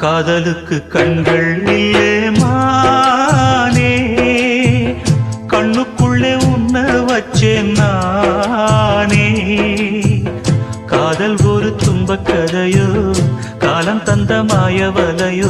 காதலுக்கு கண்கள் இல்லே மானே. கண்ணுக்குள்ளே உன்ன வச்சேன் நானே. காதல் ஒரு துன்பக் கதையோ காலம் தந்த மாயவலையோ